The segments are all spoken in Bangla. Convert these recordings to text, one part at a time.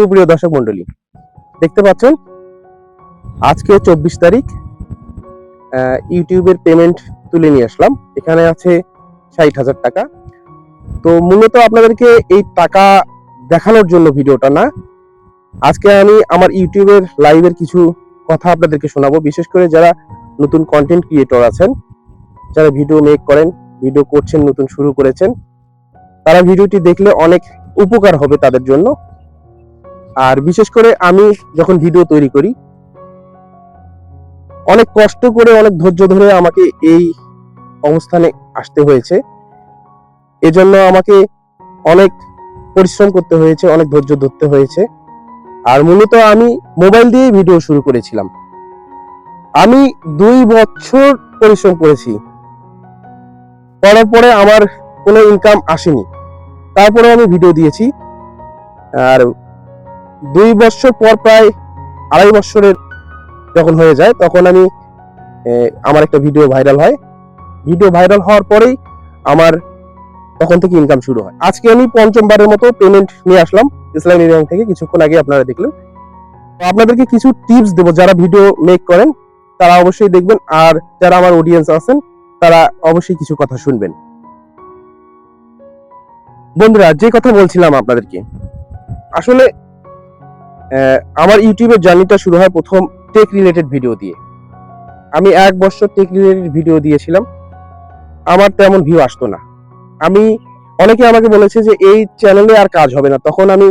সুপ্রিয় দর্শক মন্ডলী দেখতে পাচ্ছেন? আজকে চব্বিশ তারিখ ইউটিউবের পেমেন্ট তুলে নিয়ে আসলাম। এখানে আছে ষাট হাজার টাকা। তো মূলত আপনাদেরকে এই টাকা দেখানোর জন্য ভিডিওটা না, আজকে আমি আমার ইউটিউবের লাইভের কিছু কথা আপনাদেরকে শোনাবো। বিশেষ করে যারা নতুন কন্টেন্ট ক্রিয়েটর আছেন, যারা ভিডিও মেক করেন ভিডিও করছেন, নতুন শুরু করেছেন, তারা ভিডিওটি দেখলে অনেক উপকার হবে তাদের জন্য। আর বিশেষ করে আমি যখন ভিডিও তৈরি করি, অনেক কষ্ট করে, অনেক ধৈর্য ধরে আমাকে এই অবস্থানে আসতে হয়েছে। এজন্য আমাকে অনেক পরিশ্রম করতে হয়েছে, অনেক ধৈর্য ধরতে হয়েছে। আর মূলত আমি মোবাইল দিয়ে ভিডিও শুরু করেছিলাম। আমি দুই বছর পরিশ্রম করেছি। করার পরে আমার কোনো ইনকাম আসেনি। তারপরে আমি ভিডিও দিয়েছি। আর দুই বছর পর প্রায় আড়াই বছরের যখন হয়ে যায়, তখন আমি আমার একটা ভিডিও ভাইরাল হয়। ভিডিও ভাইরাল হওয়ার পরেই আমার তখন থেকে ইনকাম শুরু হয়। আজকে আমি পঞ্চমবারের মতো পেমেন্ট নিয়ে আসলাম ইসলামী ব্যাংক থেকে। কিছুক্ষণ আগে আপনারা দেখলেন। আপনাদেরকে কিছু টিপস দেবো, যারা ভিডিও মেক করেন, তারা অবশ্যই দেখবেন। আর যারা আমার অডিয়েন্স আছেন, তারা অবশ্যই কিছু কথা শুনবেন। বন্ধুরা, যে কথা বলছিলাম আপনাদেরকে, আসলে আমার ইউটিউবের জার্নিটা শুরু হয় প্রথম টেক রিলেটেড ভিডিও দিয়ে। আমি এক বছর টেক রিলেটেড ভিডিও দিয়েছিলাম। আমার তেমন ভিউ আসতো না। আমি, অনেকে আমাকে বলেছে যে এই চ্যানেলে আর কাজ হবে না। তখন আমি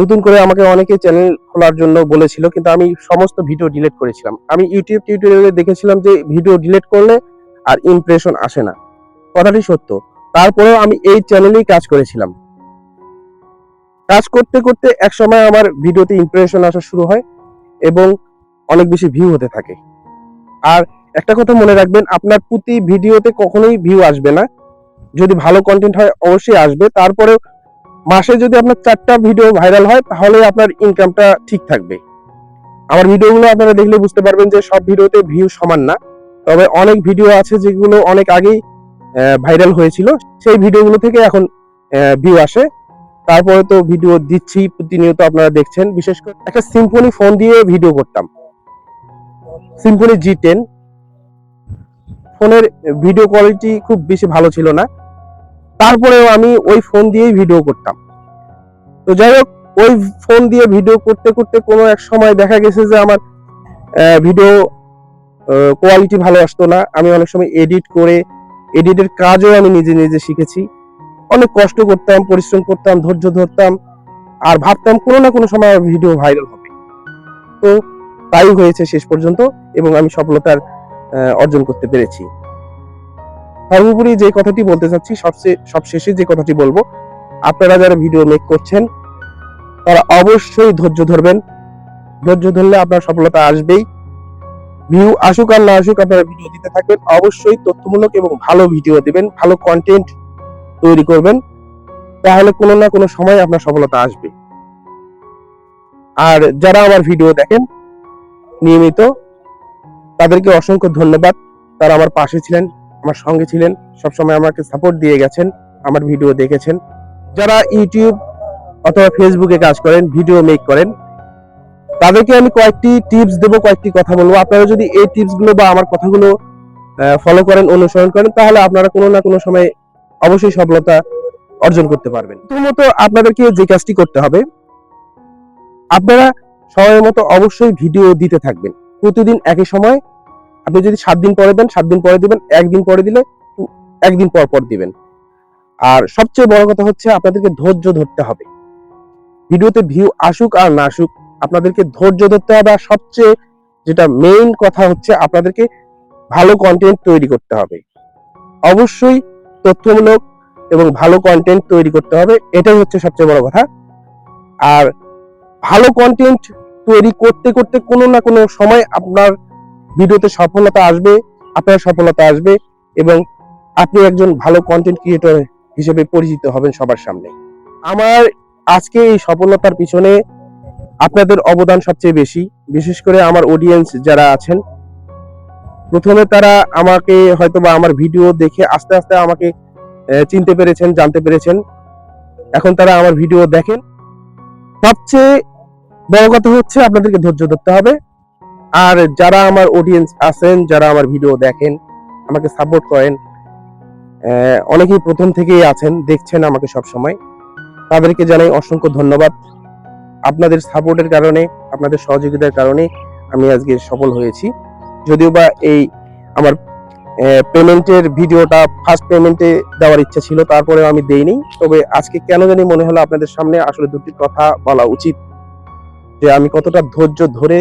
নতুন করে আমাকে অনেকে চ্যানেল খোলার জন্য বলেছিল, কিন্তু আমি সমস্ত ভিডিও ডিলিট করেছিলাম। আমি ইউটিউব টিউটোরিয়ালে দেখেছিলাম যে ভিডিও ডিলিট করলে আর ইমপ্রেশন আসে না। কথাটি সত্য। তারপরেও আমি এই চ্যানেলেই কাজ করেছিলাম। কাজ করতে করতে এক সময় আমার ভিডিওতে ইমপ্রেশন আসা শুরু হয় এবং অনেক বেশি ভিউ হতে থাকে। আর একটা কথা মনে রাখবেন, আপনার প্রতি ভিডিওতে কখনোই ভিউ আসবে না। যদি ভালো কন্টেন্ট হয়, অবশ্যই আসবে। তারপরে মাসে যদি আপনার চারটা ভিডিও ভাইরাল হয় তাহলে আপনার ইনকামটা ঠিক থাকবে। আমার ভিডিওগুলো আপনারা দেখলে বুঝতে পারবেন যে সব ভিডিওতে ভিউ সমান না। তবে অনেক ভিডিও আছে যেগুলো অনেক আগেই ভাইরাল হয়েছিল। সেই ভিডিওগুলো থেকে এখন ভিউ আসে। তারপরে তো ভিডিও দিচ্ছি, প্রতিনিয়ত আপনারা দেখছেন। বিশেষ করে একটা সিম্ফনি ফোন দিয়ে ভিডিও করতাম। সিম্ফনি জি টেন ফোনের ভিডিও কোয়ালিটি খুব বেশি ভালো ছিল না। তারপরেও আমি ওই ফোন দিয়েই ভিডিও করতাম। তো যাই হোক, ওই ফোন দিয়ে ভিডিও করতে করতে কোনো এক সময় দেখা গেছে যে আমার ভিডিও কোয়ালিটি ভালো আসতো না। আমি অনেক সময় এডিট করে এডিটের কাজও আমি নিজে নিজে শিখেছি। অনেক কষ্ট করতাম, পরিশ্রম করতাম, ধৈর্য ধরতাম, আর ভাবতাম কোনো না কোনো সময় ভিডিও ভাইরাল হবে। তো তাই হয়েছে শেষ পর্যন্ত এবং আমি সফলতার অর্জন করতে পেরেছি। সর্বোপরি যে কথাটি বলতে চাচ্ছি সবচেয়ে সবশেষে যে কথাটি বলব, আপনারা যারা ভিডিও মেক করছেন, তারা অবশ্যই ধৈর্য ধরবেন। ধৈর্য ধরলে আপনার সফলতা আসবেই। ভিউ আসুক আর না আসুক, আপনারা ভিডিও দিতে থাকবেন। অবশ্যই তথ্যমূলক এবং ভালো ভিডিও দিবেন, ভালো কন্টেন্ট তৈরি করবেন, তাহলে কোনো না কোনো সময় আপনার সফলতা আসবে। আর যারা আমার ভিডিও দেখেন, নিয়মিত, তাদেরকে অসংখ্য ধন্যবাদ। তারা আমার পাশে ছিলেন, আমার সঙ্গে ছিলেন, সবসময় আমাকে সাপোর্ট দিয়ে গেছেন, আমার ভিডিও দেখেছেন। যারা ইউটিউব অথবা ফেসবুকে কাজ করেন, ভিডিও মেক করেন, তাদেরকে আমি কয়েকটি টিপস দেবো, কয়েকটি কথা বলব। আপনারা যদি এই টিপসগুলো বা আমার কথাগুলো ফলো করেন, অনুসরণ করেন, তাহলে আপনারা কোনো না কোনো সময় অবশ্যই সফলতা অর্জন করতে পারবেন। প্রথমত আপনাদেরকে যে কাজটি করতে হবে, আপনারা সময় মতো অবশ্যই ভিডিও দিতে থাকবেন। প্রতিদিন একই সময়, আপনি যদি সাত দিন পরে দেন, সাত দিন পরে দিবেন, একদিন পরে দিলে একদিন পর পর দিবেন। আর সবচেয়ে বড় কথা হচ্ছে আপনাদেরকে ধৈর্য ধরতে হবে। ভিডিওতে ভিউ আসুক আর না আসুক, আপনাদেরকে ধৈর্য ধরতে হবে। আর সবচেয়ে যেটা মেইন কথা হচ্ছে, আপনাদেরকে ভালো কন্টেন্ট তৈরি করতে হবে। অবশ্যই তথ্যমূলক এবং ভালো কন্টেন্ট তৈরি করতে হবে, এটাই হচ্ছে সবচেয়ে বড় কথা। আর ভালো কন্টেন্ট তৈরি করতে করতে কোনো না কোনো সময় আপনার ভিডিওতে সফলতা আসবে, আপনার সফলতা আসবে এবং আপনি একজন ভালো কন্টেন্ট ক্রিয়েটর হিসেবে পরিচিত হবেন সবার সামনে। আমার আজকে এই সফলতার পিছনে আপনাদের অবদান সবচেয়ে বেশি, বিশেষ করে আমার অডিয়েন্স যারা আছেন প্রথমে তারা আমাকে হয়তো বা আমার ভিডিও দেখে আস্তে আস্তে আমাকে চিনতে পেরেছেন, জানতে পেরেছেন। এখন তারা আমার ভিডিও দেখেন। সবচেয়ে বড় কথা হচ্ছে আপনাদেরকে ধৈর্য ধরতে হবে। আর যারা আমার অডিয়েন্স আছেন, যারা আমার ভিডিও দেখেন, আমাকে সাপোর্ট করেন অনেকেই প্রথম থেকেই আছেন, দেখছেন আমাকে সব সময় তাদেরকে জানাই অসংখ্য ধন্যবাদ। আপনাদের সাপোর্টের কারণে, আপনাদের সহযোগিতার কারণে আমি আজকে সফল হয়েছি। যদিও বা এই আমার পেমেন্টের ভিডিওটা ফার্স্ট পেমেন্টে দেওয়ার ইচ্ছা ছিল তারপরে আমি দেইনি। তবে আজকে কেন জানি মনে হলো আপনাদের সামনে আসলে দুটি কথা বলা উচিত। যে আমি কতটা ধৈর্য ধরে,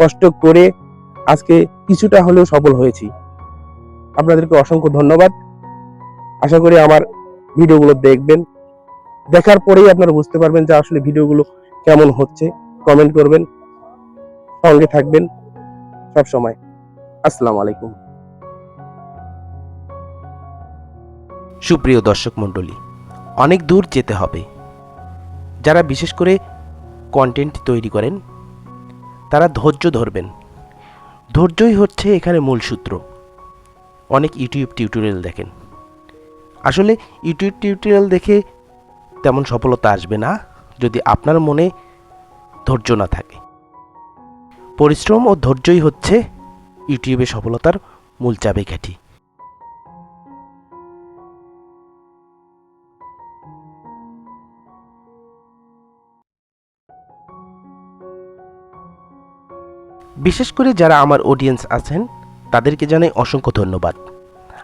কষ্ট করে আজকে কিছুটা হলেও সফল হয়েছি। আপনাদেরকে অসংখ্য ধন্যবাদ। আশা করি আমার ভিডিওগুলো দেখবেন। দেখার পরেই আপনারা বুঝতে পারবেন যে আসলে ভিডিওগুলো কেমন হচ্ছে। কমেন্ট করবেন, সঙ্গে থাকবেন সব সময় আসসালামু আলাইকুম। সুপ্রিয় দর্শক মণ্ডলী, অনেক দূর যেতে হবে। যারা বিশেষ করে কন্টেন্ট তৈরি করেন, তারা ধৈর্য ধরবেন। ধৈর্যই হচ্ছে এখানে মূল সূত্র। অনেক ইউটিউব টিউটোরিয়াল দেখেন। আসলে ইউটিউব টিউটোরিয়াল দেখে তেমন সফলতা আসবে না, যদি আপনার মনে ধৈর্য না থাকে। পরিশ্রম ও ধৈর্যই হচ্ছে ইউটিউবে সফলতার মূল চাবিকাঠি। বিশেষ করে যারা আমার অডিয়েন্স আছেন, তাদেরকে জানাই অসংখ্য ধন্যবাদ।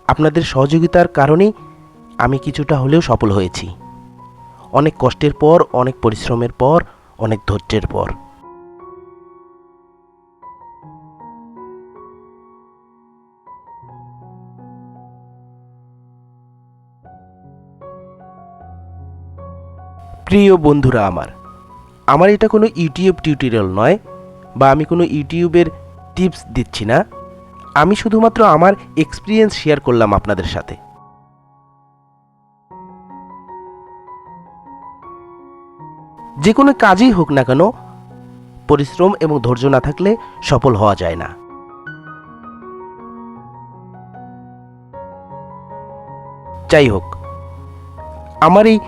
আপনাদের সহযোগিতার কারণেই আমি কিছুটা হলেও সফল হয়েছি। অনেক কষ্টের পর, অনেক পরিশ্রমের পর, অনেক ধৈর্যের পর। প্রিয় বন্ধুরা আমার আমার এটা কোনো ইউটিউব টিউটোরিয়াল নয় বা আমি কোনো ইউটিউবের টিপস দিচ্ছি না। আমি শুধুমাত্র আমার এক্সপিরিয়েন্স শেয়ার করলাম আপনাদের সাথে। যে কোনো কাজই হোক না কেন, পরিশ্রম এবং ধৈর্য না থাকলে সফল হওয়া যায় না। যাই হোক, আমার এই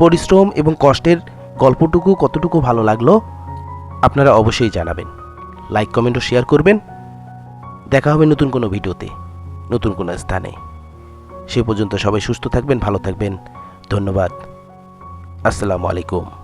পরিশ্রম এবং কষ্টের গল্পটুকু কতটুকু ভালো লাগল, আপনারা অবশ্যই জানাবেন। লাইক কমেন্ট ও শেয়ার করবেন। দেখা হবে নতুন কোনো ভিডিওতে, নতুন কোনো স্থানে। সে পর্যন্ত সবাই সুস্থ থাকবেন, ভালো থাকবেন। ধন্যবাদ। আসসালামু আলাইকুম।